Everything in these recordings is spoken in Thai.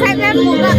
सगळ्या मुलं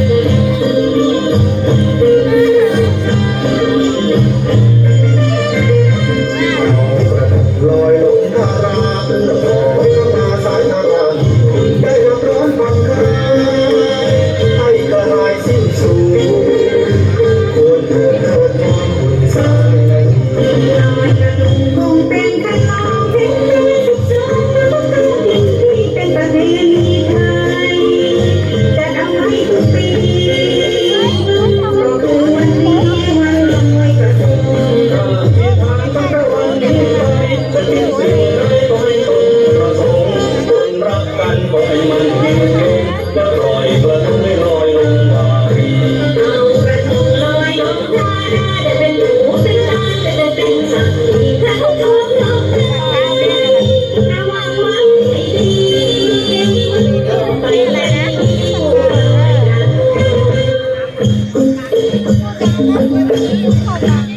Hold on.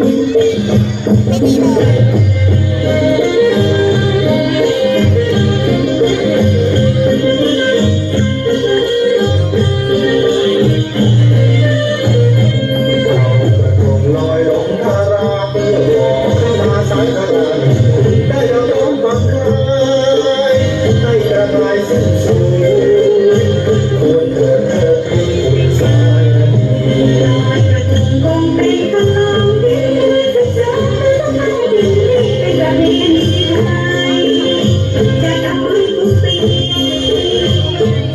Maybe.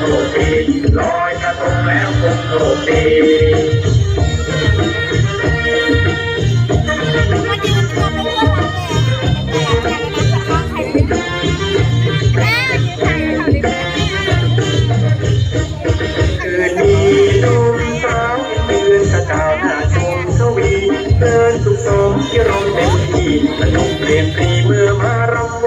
โลกดีลอยกระทงแล้วคงโลกดีคืนนี้ดูสาวตื่นสะดาวหน้าชมทวีเดินสุขสมที่ร่มเป็นที่สนุกเรียนฟรีเมื่อมารำว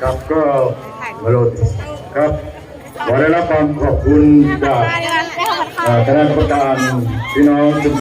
ครับก็มาลดครับขอได้รับความขอบคุณจากคณะกรรมการพี่น้อง